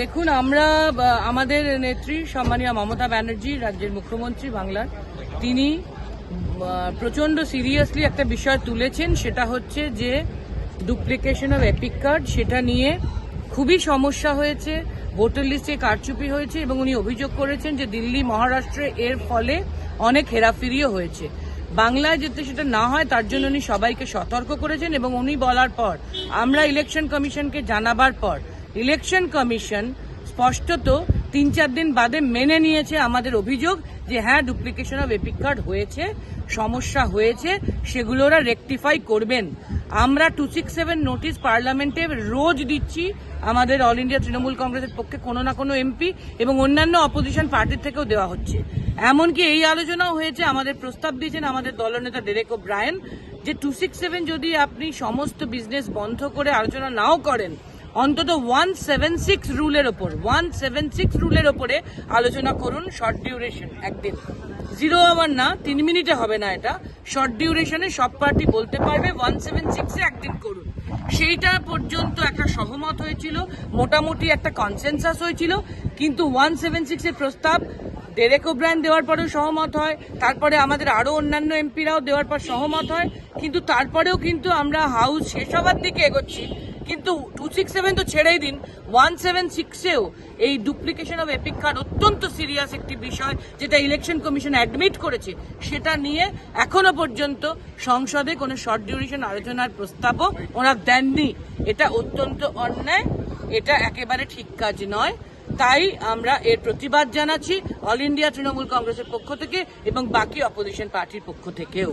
দেখুন, আমরা আমাদের নেত্রী সম্মানীয় মমতা ব্যানার্জি, রাজ্যের মুখ্যমন্ত্রী বাংলার, তিনি প্রচণ্ড সিরিয়াসলি একটা বিষয় তুলেছেন, সেটা হচ্ছে যে ডুপ্লিকেশন অফ এপিক কার্ড সেটা নিয়ে খুবই সমস্যা হয়েছে, ভোটার লিস্টে কারচুপি হয়েছে এবং উনি অভিযোগ করেছেন যে দিল্লি, মহারাষ্ট্রে এর ফলে অনেক হেরাফেরিও হয়েছে। বাংলায় যাতে সেটা না হয়, তার জন্য উনি সবাইকে সতর্ক করেছেন এবং উনি বলার পর, আমরা ইলেকশন কমিশনকে জানাবার পর ইলেকশন কমিশন স্পষ্টত তিন চার দিন বাদে মেনে নিয়েছে আমাদের অভিযোগ যে হ্যাঁ ডুপ্লিকেশন অফ এপিক কার্ড হয়েছে, সমস্যা হয়েছে, সেগুলো ওরা রেকটিফাই করবেন। আমরা টু সিক্স সেভেন নোটিশ পার্লামেন্টে রোজ দিচ্ছি আমাদের অল ইন্ডিয়া তৃণমূল কংগ্রেসের পক্ষে কোনো না কোনো এমপি এবং অন্যান্য অপোজিশন পার্টির থেকেও দেওয়া হচ্ছে। এমনকি এই আলোচনাও হয়েছে, আমাদের প্রস্তাব দিয়েছেন আমাদের দলনেতা ডেরেক ও ব্রায়ন যে টু সিক্স সেভেন যদি আপনি সমস্ত বিজনেস বন্ধ করে আলোচনা নাও করেন অন্তত ওয়ান সেভেন সিক্স রুলের ওপর ওয়ান সেভেন সিক্স রুলের ওপরে আলোচনা করুন শর্ট ডিউরেশন একদিন। জিরো আওয়ার না, তিন মিনিটে হবে না এটা। শর্ট ডিউরেশনে সব পার্টি বলতে পারবে ওয়ান সেভেন সিক্সে একদিন করুন। সেইটা পর্যন্ত একটা সহমত হয়েছিল, মোটামুটি একটা কনসেনসাস হয়েছিল, কিন্তু ওয়ান সেভেন সিক্সের প্রস্তাব ডেরেক ওব্রায়ন দেওয়ার পরেও সহমত হয়, তারপরে আমাদের আরও অন্যান্য এমপিরাও দেওয়ার পর সহমত হয়, কিন্তু তারপরেও কিন্তু আমরা হাউস শেষ হবার দিকে এগোচ্ছি। কিন্তু টু সিক্স সেভেন তো ছেড়েই দিন। ওয়ান সেভেন সিক্সেও এই ডুপ্লিকেশন অফ এপিক কার্ড অত্যন্ত সিরিয়াস একটি বিষয়, যেটা ইলেকশন কমিশন অ্যাডমিট করেছে। সেটা নিয়ে এখনও পর্যন্ত সংসদে কোনো শর্ট ডিউরেশন আলোচনার প্রস্তাবও ওরা দেননি। এটা অত্যন্ত অন্যায়, এটা একেবারে ঠিক কাজ নয়। তাই আমরা এর প্রতিবাদ জানাচ্ছি অল ইন্ডিয়া তৃণমূল কংগ্রেসের পক্ষ থেকে এবং বাকি অপোজিশন পার্টির পক্ষ থেকেও।